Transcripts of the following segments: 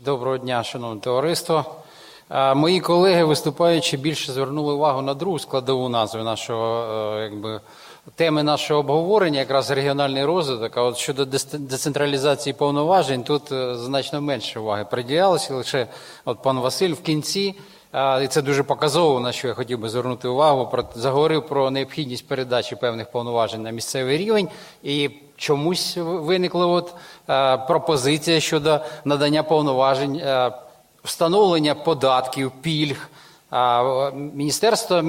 Доброго дня, шановне товариство. Мої колеги, виступаючи, більше звернули увагу на другу складову назви нашого, е, якби, теми нашого обговорення, якраз регіональний розвиток. А от щодо децентралізації повноважень, тут е, значно менше уваги приділялося. Лише от пан Василь в кінці, і це дуже показово, на що я хотів би звернути увагу, про, заговорив про необхідність передачі певних повноважень на місцевий рівень. І чомусь виникла от, е, пропозиція щодо надання повноважень. е, встановлення податків, пільг. Міністерство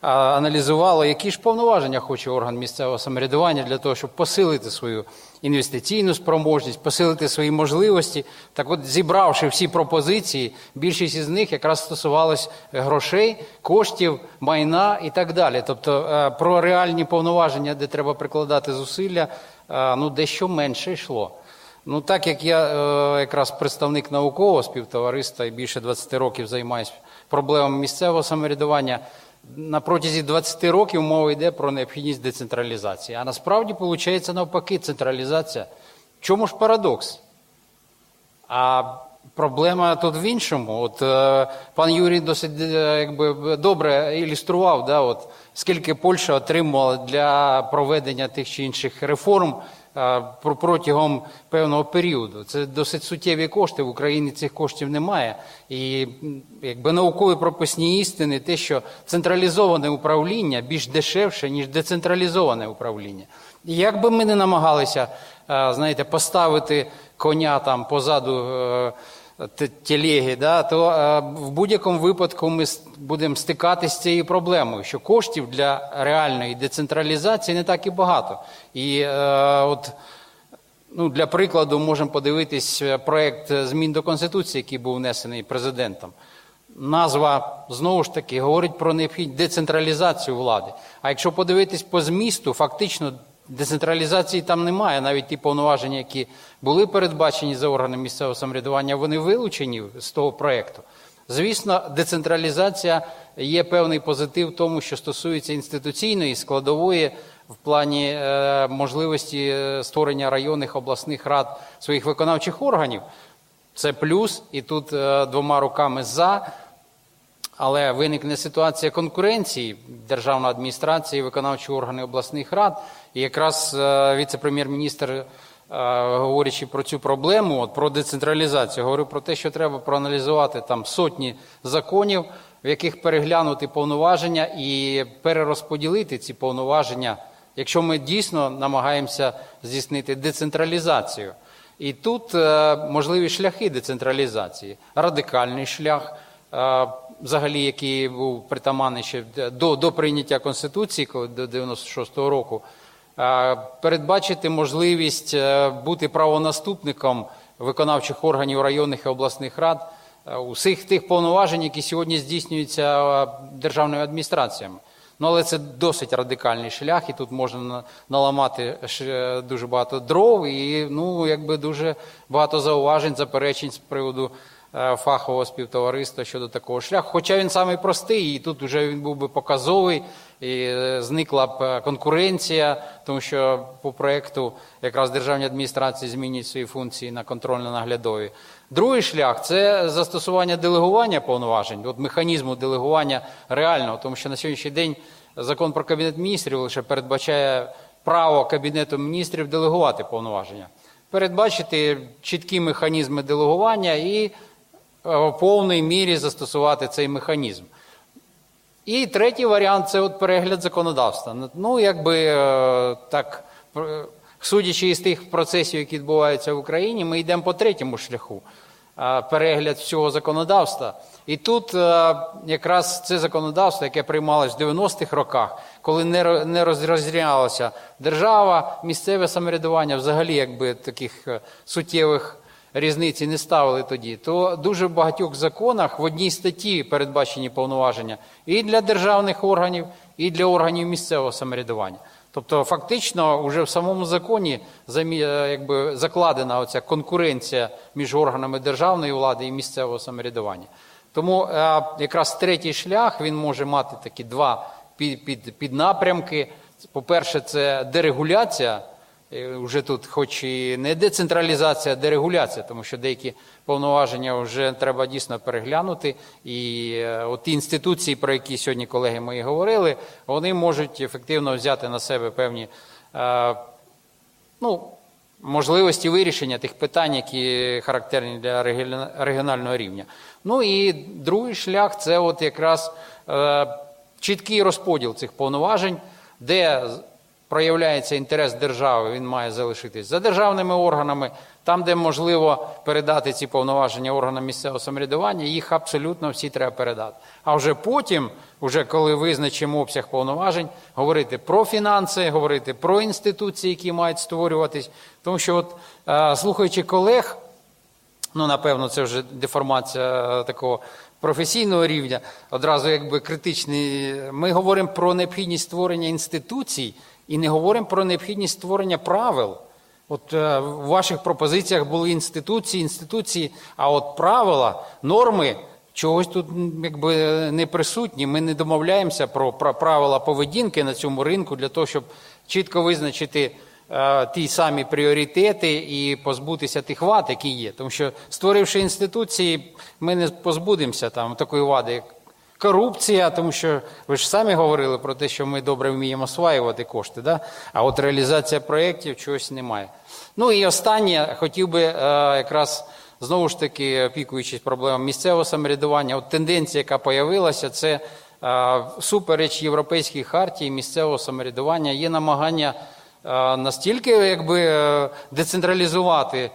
аналізувало, які ж повноваження хоче орган місцевого самоврядування для того, щоб посилити свою інвестиційну спроможність, посилити свої можливості. Так от, зібравши всі пропозиції, більшість із них якраз стосувалась грошей, коштів, майна і так далі. Тобто е, про реальні повноваження, де треба прикладати зусилля, ну дещо менше йшло. Ну, так як я е, якраз представник наукового співтовариства і більше 20 років займаюся проблемами місцевого самоврядування, на протязі 20 років мова йде про необхідність децентралізації. А насправді виходить навпаки централізація. Чому ж парадокс? А проблема тут в іншому. От е, пан Юрій досить е, якби добре ілюстрував, да, от, скільки Польща отримувала для проведення тих чи інших реформ е, про- протягом певного періоду. Це досить суттєві кошти. В Україні цих коштів немає. І якби наукові прописні істини, те, що централізоване управління більш дешевше, ніж децентралізоване управління. І як би ми не намагалися, е, знаєте, поставити коня там позаду е, телеги, да, то е, в будь-якому випадку ми будемо стикатися з цією проблемою, що коштів для реальної децентралізації не так і багато. І е, от Ну, для прикладу, можемо подивитись проект е, змін до Конституції, який був внесений президентом. Назва знову ж таки говорить про необхідність децентралізацію влади. А якщо подивитись по змісту, фактично децентралізації там немає. Навіть ті повноваження, які були передбачені за органами місцевого самоврядування, вони вилучені з того проекту. Звісно, децентралізація є певний позитив в тому, що стосується інституційної складової в плані е, можливості е, створення районних обласних рад своїх виконавчих органів. Це плюс, і тут е, двома руками за. Але виникне ситуація конкуренції державна адміністрація і виконавчі органи обласних рад. І якраз е, віце-прем'єр-міністр, е, говорячи про цю проблему, от про децентралізацію, говорив про те, що треба проаналізувати там сотні законів, в яких переглянути повноваження і перерозподілити ці повноваження, якщо ми дійсно намагаємося здійснити децентралізацію. І тут е, можливі шляхи децентралізації, радикальний шлях взагалі, який був притаманний ще до, до прийняття Конституції до 96-го року, передбачити можливість е, бути правонаступником виконавчих органів районних і обласних рад е, усіх тих повноважень, які сьогодні здійснюються е, державними адміністраціями. Ну, але це досить радикальний шлях, і тут можна наламати дуже багато дров і ну, якби дуже багато зауважень, заперечень з приводу фахового співтовариства щодо такого шляху. Хоча він самий простий, і тут вже він був би показовий, і е, зникла б е, конкуренція, тому що по проекту якраз державні адміністрації змінюють свої функції на контрольно-наглядові. Другий шлях це застосування делегування повноважень, от механізму делегування реального, тому що на сьогоднішній день закон про кабінет міністрів лише передбачає право кабінету міністрів делегувати повноваження, передбачити чіткі механізми делегування і е, в повній мірі застосувати цей механізм. І третій варіант це от перегляд законодавства. Ну, якби е, так, е, судячи із тих процесів, які відбуваються в Україні, ми йдемо по третьому шляху е, перегляд всього законодавства. І тут е, якраз це законодавство, яке приймалось в 90-х роках, коли не ро- розрізнялася держава, місцеве самоврядування, взагалі якби таких е, суттєвих різниці не ставили тоді, то дуже в багатьох законах в одній статті передбачені повноваження і для державних органів, і для органів місцевого самоврядування. Тобто, фактично, вже в самому законі е, якби, закладена оця конкуренція між органами державної влади і місцевого самоврядування. Тому е, якраз третій шлях він може мати такі два під, під. По-перше, це дерегуляція вже тут, хоч і не децентралізація, а дерегуляція, тому що деякі повноваження вже треба дійсно переглянути. І е, от ті інституції, про які сьогодні колеги мої говорили, вони можуть ефективно взяти на себе певні. е, ну, можливості вирішення тих питань, які характерні для регіонального рівня. Ну і другий шлях це от якраз е, чіткий розподіл цих повноважень, де проявляється інтерес держави, він має залишитись за державними органами. Там, де можливо передати ці повноваження органам місцевого самоврядування, їх абсолютно всі треба передати. А вже потім, уже коли визначимо обсяг повноважень, говорити про фінанси, говорити про інституції, які мають створюватись. Тому що, от, е, слухаючи колег, ну напевно, це вже деформація е, такого професійного рівня, одразу якби критичний. Ми говоримо про необхідність створення інституцій і не говоримо про необхідність створення правил. От е, в ваших пропозиціях були інституції, інституції, а от правила, норми чогось тут якби не присутні. Ми не домовляємося про, про правила поведінки на цьому ринку для того, щоб чітко визначити е, ті самі пріоритети і позбутися тих вад, які є. Тому що створивши інституції, ми не позбудемося там такої вади, як корупція, тому що ви ж самі говорили про те, що ми добре вміємо осваювати кошти, да? а от реалізація проєктів чогось немає. Ну і останнє, хотів би е, якраз знову ж таки, опікуючись проблемами місцевого самоврядування, от тенденція, яка появилася, це е, супереч Європейській хартії місцевого самоврядування є намагання е, настільки якби, е, децентралізувати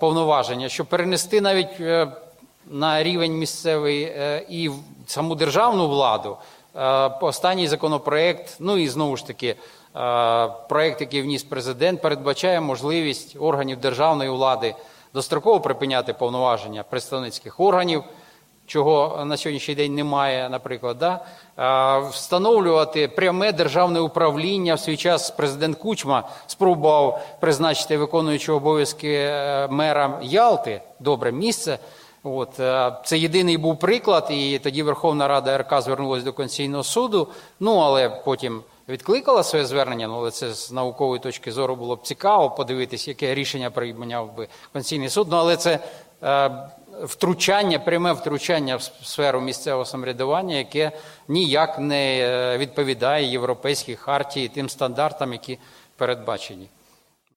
повноваження, що перенести навіть на рівень місцевий е, і в саму державну владу. Е, Останній законопроект, ну і знову ж таки, е, проект, який вніс президент, передбачає можливість органів державної влади достроково припиняти повноваження представницьких органів, чого на сьогоднішній день немає, наприклад, да? Встановлювати пряме державне управління. В свій час президент Кучма спробував призначити виконуючого обов'язки мера Ялти. Добре місце. От, е, це єдиний був приклад, і тоді Верховна Рада РК звернулася до Конституційного суду. Ну, але потім відкликала своє звернення, ну, але це з наукової точки зору було б цікаво подивитись, яке рішення прийняв би Конституційний суд. Ну, але це е, втручання, пряме втручання в сферу місцевого самоврядування, яке ніяк не е, відповідає європейській хартії тим стандартам, які передбачені.